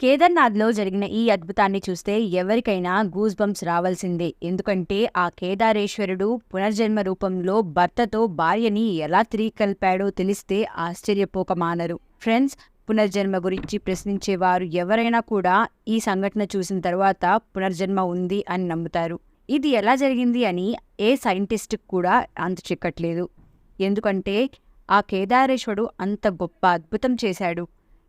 కేదార్నాథ్లో జరిగిన ఈ అద్భుతాన్ని చూస్తే ఎవరికైనా గూస్ బంప్స్ రావాల్సిందే. ఎందుకంటే ఆ కేదారేశ్వరుడు పునర్జన్మ రూపంలో భర్తతో భార్యని ఎలా తిరిగి కలిపాడో తెలిస్తే ఆశ్చర్యపోక మానరు ఫ్రెండ్స్ పునర్జన్మ గురించి ప్రశ్నించేవారు ఎవరైనా కూడా ఈ సంఘటన చూసిన తర్వాత పునర్జన్మ ఉంది అని నమ్ముతారు. ఇది ఎలా జరిగింది అని ఏ సైంటిస్ట్ కూడా అంత చిక్కట్లేదు. ఎందుకంటే ఆ కేదారేశ్వరుడు అంత గొప్ప అద్భుతం చేశాడు.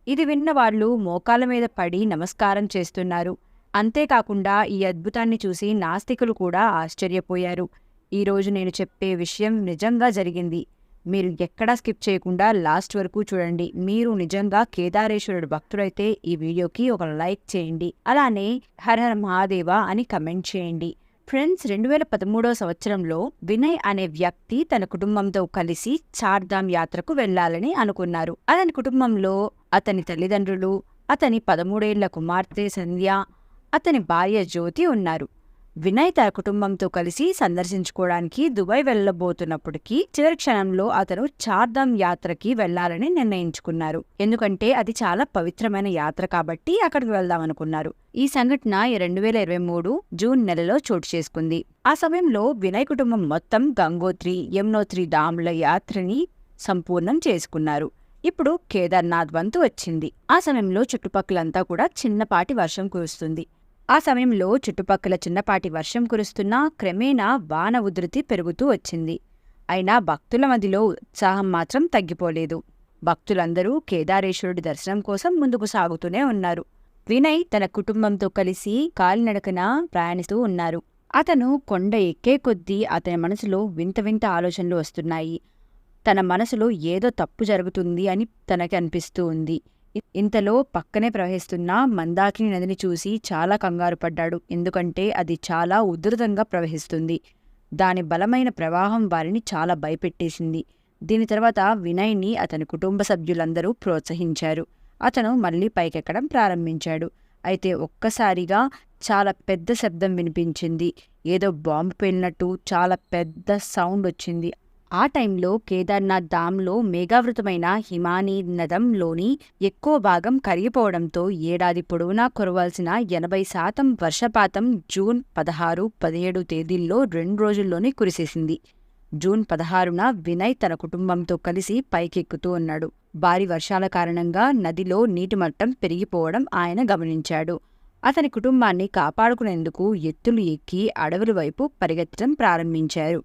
ఇది విన్న వాళ్ళు మోకాల మీద పడి నమస్కారం చేస్తున్నారు. అంతేకాకుండా ఈ అద్భుతాన్ని చూసి నాస్తికులు కూడా ఆశ్చర్యపోయారు. ఈరోజు నేను చెప్పే విషయం నిజంగా జరిగింది. మీరు ఎక్కడా స్కిప్ చేయకుండా లాస్ట్ వరకు చూడండి. మీరు నిజంగా కేదారేశ్వరుడు భక్తుడైతే ఈ వీడియోకి ఒక లైక్ చేయండి. అలానే హర హర మహాదేవ అని కమెంట్ చేయండి. ఫ్రెండ్స్ రెండు వేల పదమూడవ సంవత్సరంలో వినయ్ అనే వ్యక్తి తన కుటుంబంతో కలిసి చార్ధామ్ యాత్రకు వెళ్ళాలని అనుకున్నారు. అతని కుటుంబంలో అతని తల్లిదండ్రులు అతని పదమూడేళ్ళ కుమార్తె సంధ్య అతని భార్య జ్యోతి ఉన్నారు. వినయ్ తన కుటుంబంతో కలిసి సందర్శించుకోవడానికి దుబాయ్ వెళ్ళబోతున్నప్పటికీ చివరి క్షణంలో అతను చార్ధామ్ యాత్రకి వెళ్ళాలని నిర్ణయించుకున్నారు. ఎందుకంటే అది చాలా పవిత్రమైన యాత్ర కాబట్టి అక్కడికి వెళ్దామనుకున్నారు ఈ సంఘటన రెండు వేల ఇరవై మూడు జూన్ నెలలో చోటు చేసుకుంది. ఆ సమయంలో వినయ్ కుటుంబం మొత్తం గంగోత్రి యమునోత్రి డామ్ల యాత్రని సంపూర్ణం చేసుకున్నారు. ఇప్పుడు కేదార్నాథ్ వంతు వచ్చింది. ఆ సమయంలో చుట్టుపక్కలంతా కూడా చిన్నపాటి వర్షం కురుస్తుంది. ఆ సమయంలో చుట్టుపక్కల చిన్నపాటి వర్షం కురుస్తున్నా క్రమేణా వాన ఉధృతి పెరుగుతూ వచ్చింది. అయినా భక్తుల మదిలో ఉత్సాహం మాత్రం తగ్గిపోలేదు. భక్తులందరూ కేదారేశ్వరుడి దర్శనం కోసం ముందుకు సాగుతూనే ఉన్నారు. వినయ్ తన కుటుంబంతో కలిసి కాలినడకన ప్రయాణిస్తూ ఉన్నారు. అతను కొండ ఎక్కే కొద్దీ అతని మనసులో వింత వింత ఆలోచనలు వస్తున్నాయి. తన మనసులో ఏదో తప్పు జరుగుతుంది అని తనకి అనిపిస్తూ ఉంది. ఇంతలో పక్కనే ప్రవహిస్తున్న మందాకిని నదిని చూసి చాలా కంగారు పడ్డాడు. ఎందుకంటే అది చాలా ఉధృతంగా ప్రవహిస్తుంది. దాని బలమైన ప్రవాహం వారిని చాలా భయపెట్టేసింది. దీని తర్వాత వినయ్ని అతని కుటుంబ సభ్యులందరూ ప్రోత్సహించారు. అతను మళ్ళీ పైకెక్కడం ప్రారంభించాడు. అయితే ఒక్కసారిగా చాలా పెద్ద శబ్దం వినిపించింది. ఏదో బాంబు పేలినట్టు చాలా పెద్ద సౌండ్ వచ్చింది. ఆ టైంలో కేదార్నాథ్ డామ్లో మేఘావృతమైన హిమానీ నదంలోని ఎక్కువ భాగం కరిగిపోవడంతో ఏడాది పొడవునా కురవాల్సిన ఎనభై శాతం వర్షపాతం జూన్ పదహారు పదిహేడు తేదీల్లో రెండు రోజుల్లోనే కురిసేసింది. జూన్ పదహారున వినయ్ తన కుటుంబంతో కలిసి పైకెక్కుతూ ఉన్నాడు. భారీ వర్షాల కారణంగా నదిలో నీటి మట్టం పెరిగిపోవడం ఆయన గమనించాడు. అతని కుటుంబాన్ని కాపాడుకునేందుకు ఎత్తులు ఎక్కి అడవుల వైపు పరిగెత్తడం ప్రారంభించారు.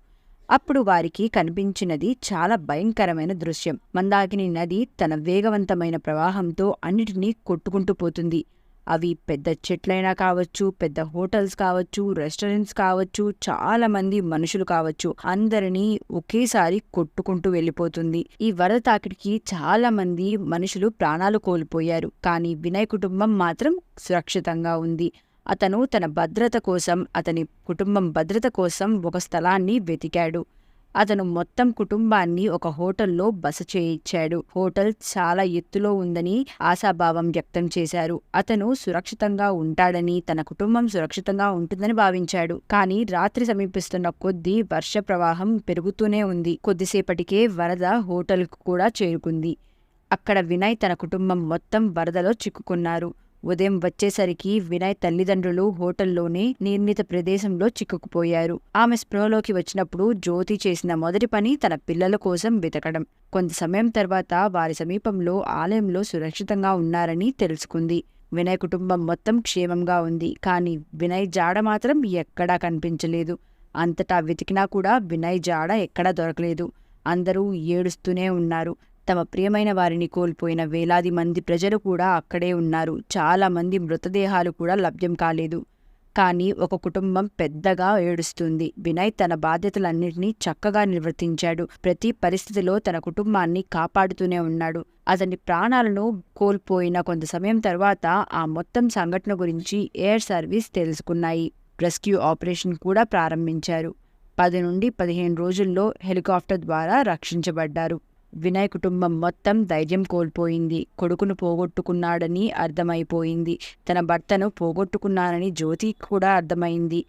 అప్పుడు వారికి కనిపించినది చాలా భయంకరమైన దృశ్యం. మందాకిని నది తన వేగవంతమైన ప్రవాహంతో అన్నిటినీ కొట్టుకుంటూ పోతుంది. అవి పెద్ద చెట్లైనా కావచ్చు పెద్ద హోటల్స్ కావచ్చు రెస్టారెంట్స్ కావచ్చు చాలా మంది మనుషులు కావచ్చు అందరినీ ఒకేసారి కొట్టుకుంటూ వెళ్ళిపోతుంది. ఈ వరద తాకిడికి చాలా మంది మనుషులు ప్రాణాలు కోల్పోయారు. కానీ వినయ్ కుటుంబం మాత్రం సురక్షితంగా ఉంది. అతను తన భద్రత కోసం అతని కుటుంబం భద్రత కోసం ఒక స్థలాన్ని వెతికాడు. అతను మొత్తం కుటుంబాన్ని ఒక హోటల్లో బస చేయించాడు. హోటల్ చాలా ఎత్తులో ఉందని ఆశాభావం వ్యక్తం చేశారు. అతను సురక్షితంగా ఉంటాడని తన కుటుంబం సురక్షితంగా ఉంటుందని భావించాడు. కానీ రాత్రి సమీపిస్తున్న కొద్దీ వర్ష ప్రవాహం పెరుగుతూనే ఉంది. కొద్దిసేపటికే వరద హోటల్కు కూడా చేరుకుంది. అక్కడ వినయ్ తన కుటుంబం మొత్తం వరదలో చిక్కుకున్నారు. ఉదయం వచ్చేసరికి వినయ్ తల్లిదండ్రులు హోటల్లోనే నిర్ణీత ప్రదేశంలో చిక్కుకుపోయారు. ఆమె స్పృహలోకి వచ్చినప్పుడు జ్యోతి చేసిన మొదటి పని తన పిల్లల కోసం వెతకడం. కొంత సమయం తర్వాత వారి సమీపంలో ఆలయంలో సురక్షితంగా ఉన్నారని తెలుసుకుంది. వినయ్ కుటుంబం మొత్తం క్షేమంగా ఉంది. కానీ వినయ్ జాడ మాత్రం ఎక్కడా కనిపించలేదు. అంతటా వెతికినా కూడా వినయ్ జాడ ఎక్కడా దొరకలేదు. అందరూ ఏడుస్తూనే ఉన్నారు. తమ ప్రియమైన వారిని కోల్పోయిన వేలాది మంది ప్రజలు కూడా అక్కడే ఉన్నారు. చాలా మంది మృతదేహాలు కూడా లభ్యం కాలేదు. కానీ ఒక కుటుంబం పెద్దగా ఏడుస్తుంది. వినయ్ తన బాధ్యతలన్నింటినీ చక్కగా నిర్వర్తించాడు. ప్రతి పరిస్థితిలో తన కుటుంబాన్ని కాపాడుతూనే ఉన్నాడు. అతని ప్రాణాలను కోల్పోయిన కొంత సమయం తర్వాత ఆ మొత్తం సంఘటన గురించి ఎయిర్ సర్వీస్ తెలుసుకున్నాయి. రెస్క్యూ ఆపరేషన్ కూడా ప్రారంభించారు. పది నుండి పదిహేను రోజుల్లో హెలికాప్టర్ ద్వారా రక్షించబడ్డారు. వినయ్ కుటుంబం మొత్తం ధైర్యం కోల్పోయింది. కొడుకును పోగొట్టుకున్నాడని అర్థమైపోయింది. తన భర్తను పోగొట్టుకున్నానని జ్యోతి కూడా అర్థమైంది.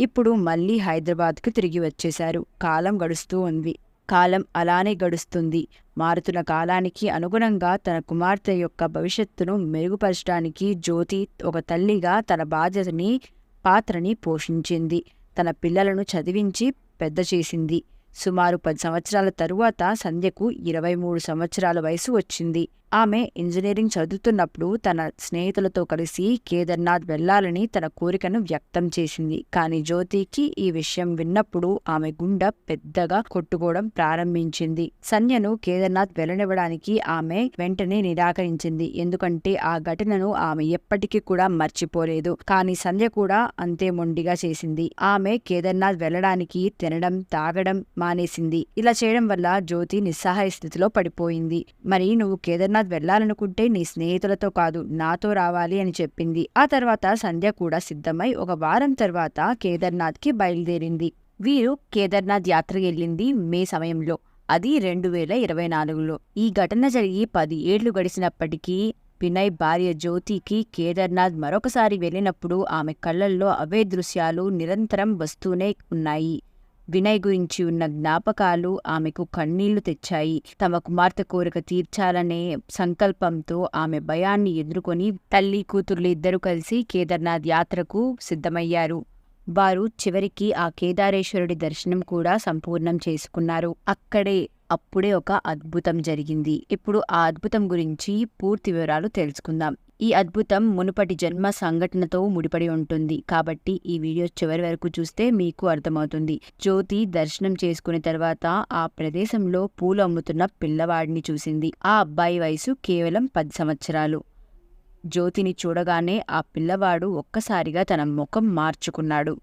ఇప్పుడు మళ్ళీ హైదరాబాద్కు తిరిగి వచ్చేశారు. కాలం గడుస్తూ ఉంది. కాలం అలానే గడుస్తుంది. మారుతున్న కాలానికి అనుగుణంగా తన కుమార్తె యొక్క భవిష్యత్తును మెరుగుపరచడానికి జ్యోతి ఒక తల్లిగా తన బాధ్యతని పాత్రని పోషించింది. తన పిల్లలను చదివించి పెద్ద చేసింది. సుమారు పది సంవత్సరాల తరువాత సంధ్యకు ఇరవై మూడు సంవత్సరాల వయసు వచ్చింది. ఆమె ఇంజనీరింగ్ చదువుతున్నప్పుడు తన స్నేహితులతో కలిసి కేదార్నాథ్ వెళ్ళాలని తన కోరికను వ్యక్తం చేసింది. కానీ జ్యోతికి ఈ విషయం విన్నప్పుడు ఆమె గుండె పెద్దగా కొట్టుకోవడం ప్రారంభించింది. సన్యను కేదార్నాథ్ వెళ్ళనివ్వడానికి ఆమె వెంటనే నిరాకరించింది. ఎందుకంటే ఆ ఘటనను ఆమె ఎప్పటికీ కూడా మర్చిపోలేదు. కానీ సంధ్య కూడా అంతే మొండిగా చేసింది. ఆమె కేదార్నాథ్ వెళ్ళడానికి తినడం తాగడం మానేసింది. ఇలా చేయడం వల్ల జ్యోతి నిస్సహాయ స్థితిలో పడిపోయింది. మరి నువ్వు కేదార్నాథ్ వెళ్ళాలనుకుంటే నీ స్నేహితులతో కాదు నాతో రావాలి అని చెప్పింది. ఆ తర్వాత సంధ్య కూడా సిద్ధమై ఒక వారం తర్వాత కేదార్నాథ్కి బయలుదేరింది. వీరు కేదార్నాథ్ యాత్ర వెళ్ళింది మే సమయంలో అది రెండు వేల ఇరవై నాలుగులో. ఈ ఘటన జరిగి పది ఏళ్ళు గడిచినప్పటికీ వినయ్ భార్య జ్యోతికి కేదార్నాథ్ మరొకసారి వెళ్ళినప్పుడు ఆమె కళ్ళల్లో అవే దృశ్యాలు నిరంతరం వస్తూనే ఉన్నాయి. వినయ్ గురించి ఉన్న జ్ఞాపకాలు ఆమెకు కన్నీళ్ళు తెచ్చాయి. తమ కుమార్తె కోరిక తీర్చాలనే సంకల్పంతో ఆమె భయాన్ని ఎదుర్కొని తల్లి కూతుర్లు ఇద్దరు కలిసి కేదార్నాథ్ యాత్రకు సిద్ధమయ్యారు. వారు చివరికి ఆ కేదారేశ్వరుడి దర్శనం కూడా సంపూర్ణం చేసుకున్నారు. అక్కడే అప్పుడే ఒక అద్భుతం జరిగింది. ఇప్పుడు ఆ అద్భుతం గురించి పూర్తి వివరాలు తెలుసుకుందాం. ఈ అద్భుతం మునుపటి జన్మ సంఘటనతో ముడిపడి ఉంటుంది. కాబట్టి ఈ వీడియో చివరి వరకు చూస్తే మీకు అర్థమవుతుంది. జ్యోతి దర్శనం చేసుకున్న తర్వాత ఆ ప్రదేశంలో పూలు అమ్ముతున్న పిల్లవాడిని చూసింది. ఆ అబ్బాయి వయసు కేవలం పది సంవత్సరాలు. జ్యోతిని చూడగానే ఆ పిల్లవాడు ఒక్కసారిగా తన ముఖం మార్చుకున్నాడు.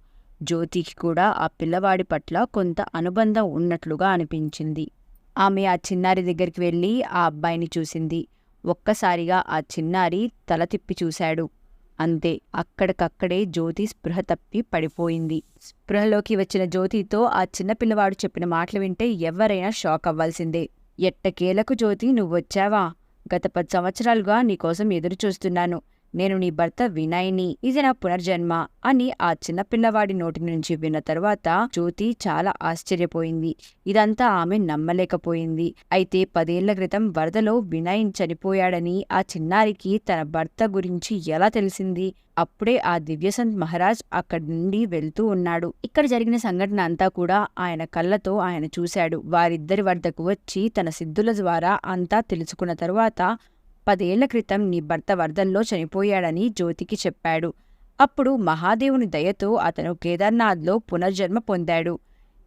జ్యోతికి కూడా ఆ పిల్లవాడి పట్ల కొంత అనుబంధం ఉన్నట్లుగా అనిపించింది. ఆమె ఆ చిన్నారి దగ్గరికి వెళ్ళి ఆ అబ్బాయిని చూసింది. ఒక్కసారిగా ఆ చిన్నారి తల తిప్పి చూశాడు. అంతే అక్కడికక్కడే జ్యోతి స్పృహ తప్పి పడిపోయింది. స్పృహలోకి వచ్చిన జ్యోతితో ఆ చిన్నపిల్లవాడు చెప్పిన మాటలు వింటే ఎవరైనా షాక్ అవ్వాల్సిందే. ఎట్టకేలకు జ్యోతి నువ్వొచ్చావా? గత పది సంవత్సరాలుగా నీకోసం ఎదురు చూస్తున్నాను నేను నీ భర్త వినయ్ని ఇది నా పునర్జన్మ అని ఆ చిన్నపిల్లవాడి నోటి నుంచి విన్న తర్వాత జ్యోతి చాలా ఆశ్చర్యపోయింది. ఇదంతా ఆమె నమ్మలేకపోయింది. అయితే పదేళ్ళ క్రితం వరదలో వినయ్ చనిపోయాడని ఆ చిన్నారికి తన భర్త గురించి ఎలా తెలిసింది? అప్పుడే ఆ దివ్యసంత్ మహారాజ్ అక్కడి నుండి వెళ్తూ ఉన్నాడు. ఇక్కడ జరిగిన సంఘటన అంతా కూడా ఆయన కళ్ళతో ఆయన చూశాడు. వారిద్దరి వద్దకు వచ్చి తన సిద్ధుల ద్వారా అంతా తెలుసుకున్న తరువాత పదేళ్ళ క్రితం నీ భర్త వర్ధంలో చనిపోయాడని జ్యోతికి చెప్పాడు. అప్పుడు మహాదేవుని దయతో అతను కేదార్నాథ్లో పునర్జన్మ పొందాడు.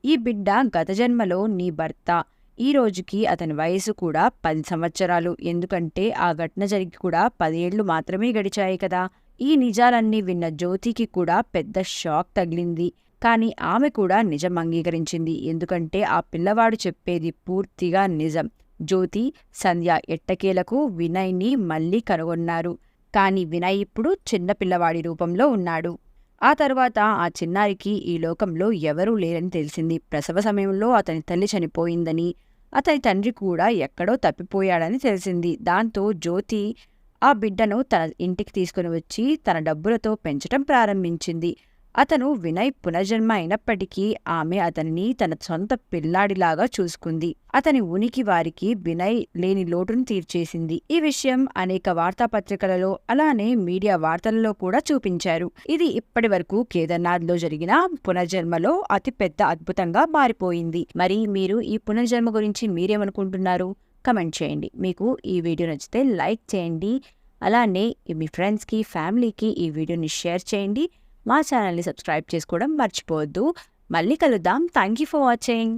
ఈ బిడ్డ గత జన్మలో నీ భర్త ఈ రోజుకి అతని వయసు కూడా పది సంవత్సరాలు. ఎందుకంటే ఆ ఘటన జరిగి కూడా పదేళ్ళు మాత్రమే గడిచాయి కదా. ఈ నిజాలన్నీ విన్న జ్యోతికి కూడా పెద్ద షాక్ తగిలింది. కానీ ఆమె కూడా నిజం అంగీకరించింది. ఎందుకంటే ఆ పిల్లవాడు చెప్పేది పూర్తిగా నిజం. జ్యోతి సంధ్య ఎట్టకేలకు వినయ్ని మళ్ళీ కనుగొన్నారు. కాని వినయ్ ఇప్పుడు చిన్నపిల్లవాడి రూపంలో ఉన్నాడు. ఆ తర్వాత ఆ చిన్నారికి ఈ లోకంలో ఎవరూ లేరని తెలిసింది. ప్రసవ సమయంలో అతని తల్లి చనిపోయిందని అతని తండ్రి కూడా ఎక్కడో తప్పిపోయాడని తెలిసింది. దాంతో జ్యోతి ఆ బిడ్డను తన ఇంటికి తీసుకుని వచ్చి తన డబ్బులతో పెంచటం ప్రారంభించింది. అతను వినయ్ పునర్జన్మ అయినప్పటికీ ఆమె అతనిని తన సొంత పిల్లాడిలాగా చూసుకుంది. అతని ఉనికి వారికి వినయ్ లేని లోటును తీర్చేసింది. ఈ విషయం అనేక వార్తాపత్రికలలో అలానే మీడియా వార్తలలో కూడా చూపించారు. ఇది ఇప్పటి వరకు కేదార్నాథ్లో జరిగిన పునర్జన్మలో అతిపెద్ద అద్భుతంగా మారిపోయింది. మరి మీరు ఈ పునర్జన్మ గురించి మీరేమనుకుంటున్నారు? కమెంట్ చేయండి. మీకు ఈ వీడియో నచ్చితే లైక్ చేయండి. అలానే మీ ఫ్రెండ్స్కి ఫ్యామిలీకి ఈ వీడియోని షేర్ చేయండి. మా ఛానల్ని సబ్స్క్రైబ్ చేసుకోవడం మర్చిపోవద్దు. మళ్ళీ కలుద్దాం. Thank you for watching